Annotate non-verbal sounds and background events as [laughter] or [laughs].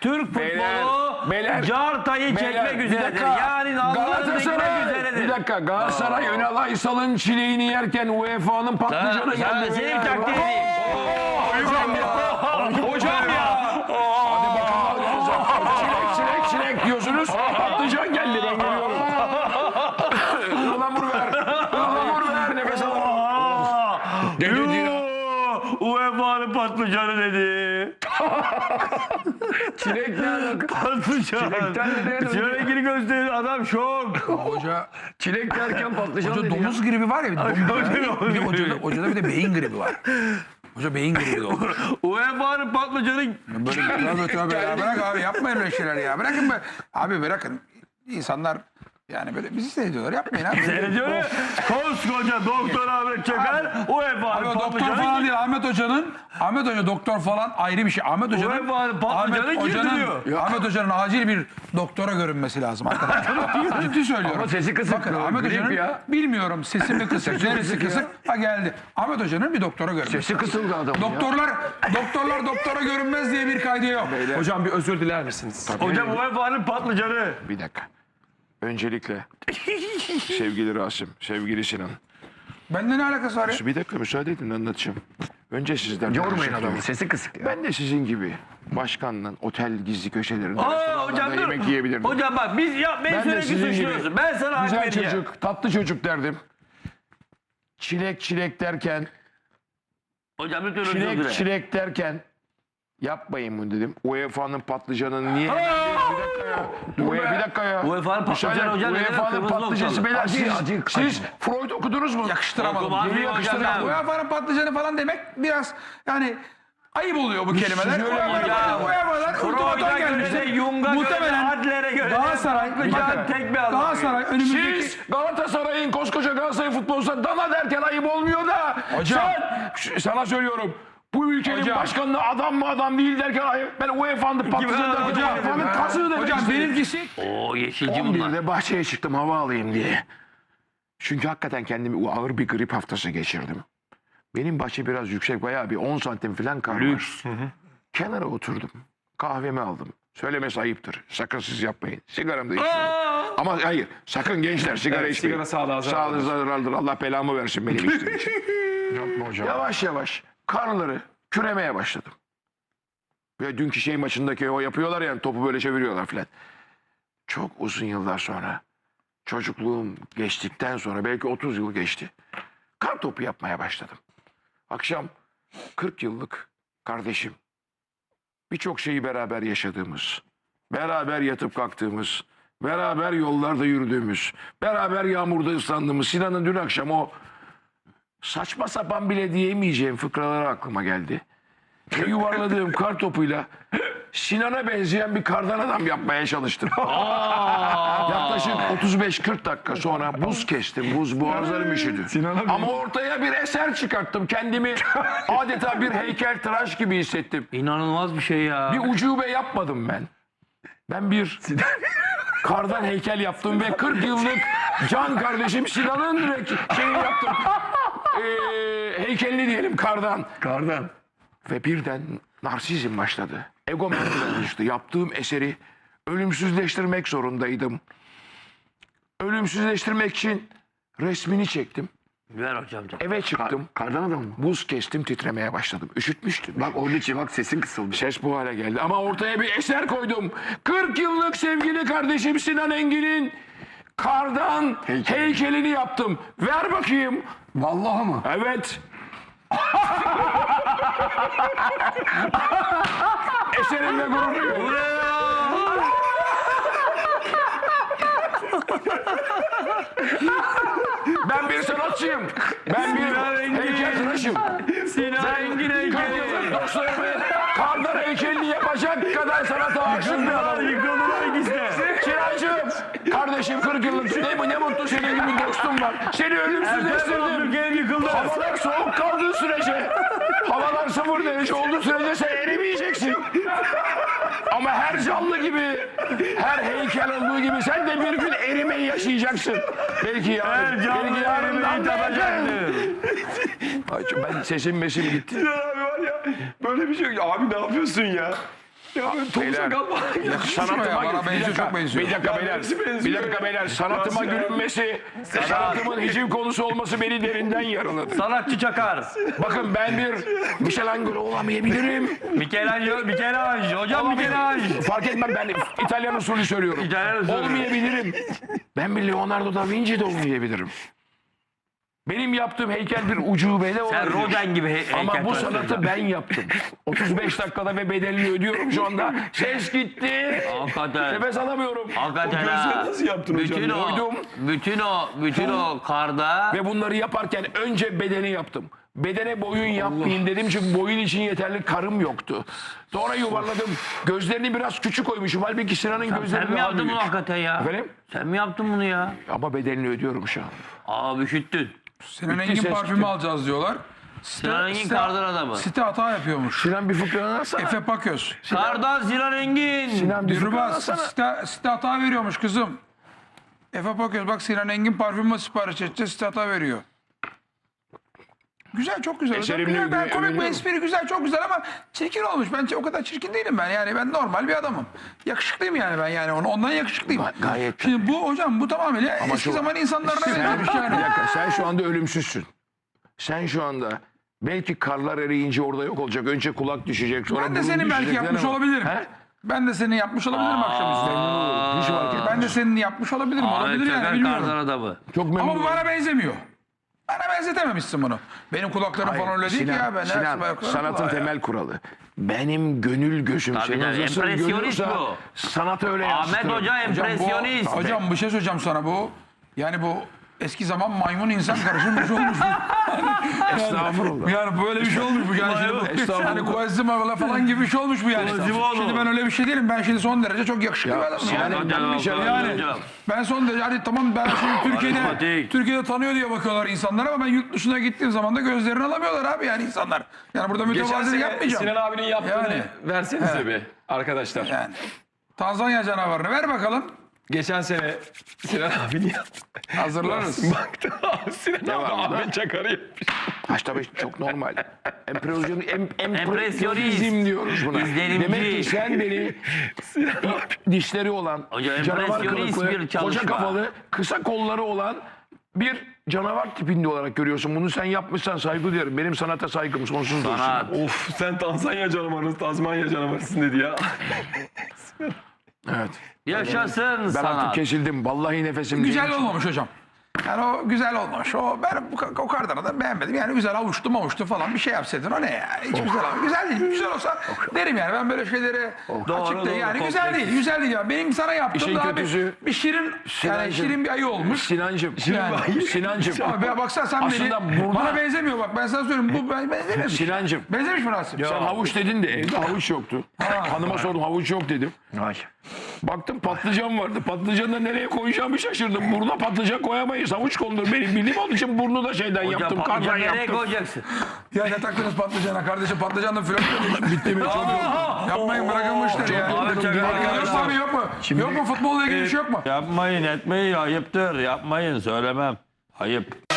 Türk futbolu beyler, cartayı Beyler, çekmek üzeredir. dakika. Yani nalların Galatasaray, dikmek üzeredir. bir dakika Galatasaray Önal Aysal'ın çileğini yerken UEFA'nın patlıcanı geldi. senin Ya. taktiğin değil. Hocam ya. Hocam ya. Hadi bakalım. Çilek çilek çilek diyorsunuz. Patlıcan geldi ben geliyorum. Ilamur ver. Ilamur ver nefes al. UEFA'nın patlıcanı dedi. [laughs] Çilek ne alaka? Patlıcan. Çilekten de değil. Çilekini gösteriyor adam şok. Hoca, Çilek derken patlıcan hoca dedi ya. domuz gribi var ya. Bir de, domuz, Hoca- bir de hocada, hocada bir de beyin gribi var. Hoca beyin gribi de olmuş. UEFA'nın patlıcanı Böyle tövbe tövbe ya. Bırak abi yapmayın öyle şeyler ya. Bırakın be. Abi bırakın. İnsanlar yani böyle bizi seyrediyorlar. Yapmayın abi. [laughs] Seyrediyor. Koskoca doktor Ahmet Çakar Abi UEFA'nın o doktor patlıcanı falan değil Ahmet Hocanın. Ahmet Hoca doktor falan ayrı bir şey. Ahmet Hoca'nın UEFA'nın patlıcanı Ahmet Hoca'nın girdiriyor. Ahmet Hoca'nın acil bir doktora görünmesi lazım arkadaşlar. [laughs] Ciddi söylüyorum. Ama sesi kısık. Bakın Ahmet grip Hoca'nın ya. bilmiyorum sesi mi kısık, [laughs] neresi kısık. Ha geldi. Ahmet Hoca'nın bir doktora görünmesi. Sesi kısıldı adamın ya. Doktorlar doktorlar doktora görünmez diye bir kaydı yok. Hocam bir özür diler misiniz? Hocam UEFA'nın patlıcanı. Bir dakika. Öncelikle [laughs] sevgili Rasim, sevgili Sinan. Bende ne alakası var ya? Bir dakika müsaade edin anlatacağım. Önce sizden Yormayın adamı. Sesi kısık ya. Ben de sizin gibi başkanla otel gizli köşelerinde Aa, hocam dur. yemek yiyebilirdim. Hocam bak biz ya beni ben de sürekli sizin gibi suçluyorsun. Ben sana hak güzel vereceğim. çocuk, tatlı çocuk derdim. Çilek çilek derken, Hocam lütfen özür çilek çilek derken yapmayın bunu dedim. UEFA'nın patlıcanını niye? Bir dakika ya. UE, bir dakika ya. UEFA'nın patlıcanı Müsaade-? UEFA'nın Kırmızı noktalı. beyler. Acı, Siz, acı, siz Freud okudunuz mu? Yakıştıramadım. Geri mıyım hocam yakıştıramadım. UEFA'nın patlıcanı falan demek biraz yani ayıp oluyor bu kelimeler. öyle UEFA'dan. UEFA'dan Freud'a ultimatom göre de gelmiştir. Jung'a göre de Adler'e göre de Galatasaray, patlıcan tek bir adam. Galatasaray önümüzdeki Siz Galatasaray'ın koskoca Galatasaray futbolcusu dana derken ayıp olmuyor da. Sen, sana söylüyorum. Bu ülkenin Hocam. başkanına adam mı adam değil derken ayıp. Ben UEFA'nın patlıcanı derken Hocam. UEFA'nın kazığı demek Hocam istedim. benimkisi Oo yeşilci bunlar. 11'de bahçeye çıktım hava alayım diye. Çünkü hakikaten kendimi ağır bir grip haftası geçirdim. Benim bahçe biraz yüksek bayağı bir 10 santim falan kar var. Kenara oturdum. Kahvemi aldım. Söylemesi ayıptır. Sakın siz yapmayın. Sigaramı da içmiyorum. Ama hayır sakın gençler sigara Evet, içmeyin. sigara sağlığa zararlıdır. Sağlığınıza zararlıdır. Allah belamı versin benim içtiğim için. [laughs] Yapma hocam. Yavaş yavaş karnları küremeye başladım. Ve dünkü şey maçındaki o yapıyorlar ya topu böyle çeviriyorlar filan. Çok uzun yıllar sonra çocukluğum geçtikten sonra belki 30 yıl geçti. Kar topu yapmaya başladım. Akşam 40 yıllık kardeşim. Birçok şeyi beraber yaşadığımız, beraber yatıp kalktığımız, beraber yollarda yürüdüğümüz, beraber yağmurda ıslandığımız Sinan'ın dün akşam o saçma sapan bile diyemeyeceğim fıkralar aklıma geldi. Ve yuvarladığım kar topuyla Sinan'a benzeyen bir kardan adam yapmaya çalıştım. Yaklaşık 35-40 dakika sonra buz kestim. Buz boğazlarım üşüdü. Ama ortaya bir eser çıkarttım. Kendimi adeta bir heykel tıraş gibi hissettim. İnanılmaz bir şey ya. Bir ucube yapmadım ben. Ben bir kardan heykel yaptım ve 40 yıllık can kardeşim Sinan'ın re- şeyini yaptım. Ee, heykelini diyelim kardan. Kardan. Ve birden narsizm başladı. Ego merdiven düştü. Yaptığım eseri ölümsüzleştirmek zorundaydım. Ölümsüzleştirmek için resmini çektim. Ver hocam. Eve çıktım. Kardan adam mı? Buz kestim titremeye başladım. Üşütmüştüm. Bak onun için bak sesin kısılmış. Ses bu hale geldi. Ama ortaya bir eser koydum. 40 yıllık sevgili kardeşim Sinan Engin'in kardan Heykeli. heykelini yaptım. Ver bakayım. Vallahi mı? Evet. [laughs] Eserimle gurur duyuyorum. Ben bir sanatçıyım. Ben bir heykeltıraşım. Sinan Engin heykeli. Dostlarımı kardan heykelini yapacak kadar sanata aşık bir adamım. Yıkıldılar ikisi de. Kirancığım, kardeşim 40 yıllık ne, ne mutlu senin gibi var. Seni ölümsüzleştirdim. Abdülkerim yıkıldı. Havalar soğuk kaldığı sürece, havalar sıfır derece olduğu sürece sen erimeyeceksin. Ama her canlı gibi, her heykel olduğu gibi sen de bir gün erimeyi yaşayacaksın. Belki yarın, Her canlı belki yarından erimeyi da Ben sesim mesim gitti. abi var ya böyle bir şey yok. Abi ne yapıyorsun ya? Beyler, [laughs] sanatıma ya, bana bir benziyor, çok benziyor. Bir dakika beyler, bir dakika beyler, sanatıma gülünmesi, sanatımın hiciv konusu olması beni derinden yaraladı. Sanatçı Çakar. Bakın ben bir Michelangelo olamayabilirim. Michelangelo, Michelangelo. Hocam Michelangelo. Fark etmem ben İtalyan usulü söylüyorum. İtalyan usulü. Olmayabilirim. Ben bir Leonardo da Vinci de olmayabilirim. Benim yaptığım heykel bir ucube de Sen olabilir. Rodin gibi he- Ama heykel bu tıraş sanatı ben yaptım. 35 dakikada ve bedelini ödüyorum şu anda. Ses gitti. Hakikaten. Nefes alamıyorum. Hakikaten ha. nasıl yaptın hocam bütün ya? o, Uydum. bütün o, bütün o karda Ve bunları yaparken önce bedeni yaptım. Bedene boyun yapmayayım dedim çünkü boyun için yeterli karım yoktu. Sonra yuvarladım. Gözlerini biraz küçük koymuşum. Halbuki Sinan'ın gözleri sen mi yaptın büyük. bunu hakikaten ya? Efendim? Sen mi yaptın bunu ya? Ama bedelini ödüyorum şu an. Aa üşüttün. Sinan Bitti, Engin ses parfümü alacağız diyorlar. Sinan Engin kardan adamı. Site hata yapıyormuş. Sinan bir fıkra anlatsana. Efe Paköz. Kardan Sinan Engin. Sinan bir fıkra anlatsana. site, site hata veriyormuş kızım. Efe Paköz bak Sinan Engin parfümü sipariş edeceğiz site hata veriyor. Güzel çok güzel. Eserimle Ya ben komik bir espri güzel çok güzel ama çirkin olmuş. Ben o kadar çirkin değilim ben. Yani ben normal bir adamım. Yakışıklıyım yani ben yani onu ondan yakışıklıyım. Ga- gayet. Şimdi bu hocam bu tamamıyla eski şu- zaman insanlarına bir yani. dakika, sen şu anda ölümsüzsün. Sen şu anda belki karlar eriyince orada yok olacak. Önce kulak düşecek sonra Ben de senin belki yapmış ama- olabilirim. He? Ben de senin yapmış olabilirim akşamüstü. Hiç fark etmez. Ben de senin yapmış olabilirim. Olabilir yani bilmiyorum. Çok memnun Ama bu bana benzemiyor. Bana benzetememişsin bunu. Benim kulaklarım Hayır, falan öyle değil Sinan, ki ya. Ben Sinan, sanatın kulağı ya. temel kuralı. Benim gönül gözüm Tabii senin tabii, empresyonist bu. sanatı öyle Ahmet. Hoca Hocam, bu, empresyonist. hocam bir şey söyleyeceğim sana bu. Yani bu eski zaman maymun insan karışımı bir şey olmuş. Estağfurullah. yani böyle bir şey olmuş bu yani. Şimdi bu, Estağfurullah. Quasimodo falan gibi bir şey olmuş bu yani. Şimdi ben öyle bir şey değilim. Ben şimdi son derece çok yakışıklı bir adamım. Sinan, Yani, ben bir şey yani ben son derece hadi tamam ben şimdi Türkiye'de. Türkiye'de tanıyor diye bakıyorlar insanlar ama ben yurt dışına gittiğim zaman da gözlerini alamıyorlar abi yani insanlar. Yani burada Geçen mütevazilik sene yapmayacağım. Sinan abinin yaptığını Yani. versenize bir arkadaşlar. Yani. Tanzanya canavarını ver bakalım. Geçen sene Sinan abinin. Hazırlarız. Baktım abi Sinan abi Devamında. Ahmet Çakar'ı yapmış. Haş tabii çok normal. Empresyon, em, Empresyonist. empresyonizm diyoruz buna. İzlenimci. Demek ki sen beni dişleri olan, Hocam, canavar empresyonist kılıklı, bir çalışma. koca kafalı, kısa kolları olan bir canavar tipinde olarak görüyorsun. Bunu sen yapmışsan saygı duyarım. Benim sanata saygım sonsuz dursun. Sanat. Of sen Tanzanya canavarı, Tazmanya canavarısın dedi ya. Evet. Yaşasın Ben artık sanat. kesildim. Vallahi nefesim Güzel değil. olmamış hocam. Yani o güzel olmamış. O ben o kardanı da beğenmedim. Yani güzel avuçtu mavuçtu falan bir şey yapsaydın o ne ya? Hiç güzel olmamış. Güzel değil. Güzel olsa derim yani. Ben böyle şeylere açık Doğru, değil. Yani doğru, güzel kompleks. değil. Güzel değil ya. Benim sana yaptığım İşin daha kötüsü- bir, bir şirin yani Sinancım. şirin bir ayı olmuş. Sinancım. Yani. Sinancım. Abi ya baksana sen Aslında beni burada- bana benzemiyor bak ben sana söyleyeyim bu ben benzememiş. [laughs] Sinancım. Benzemiş mi Rasim? Sen havuç dedin de evde havuç yoktu. Hanıma sordum havuç yok dedim. Baktım patlıcan vardı. Patlıcanı da nereye koyacağımı şaşırdım. Buruna patlıcan koyamayız. Havuç kondur. Benim bildiğim onun için burnu da şeyden Hocam yaptım. patlıcan Kardan nereye yaptım. koyacaksın? Ya ne taktınız patlıcana kardeşim patlıcanla flört [laughs] Bitti mi? Çok Yapmayın bırakın bu işleri ya. Ahmet Çakar Yok mu arkadaşlar. abi yok mu? Yok mu futbolla ilgili bir şey yok mu? Yapmayın etmeyin ayıptır yapmayın söylemem. Ayıp.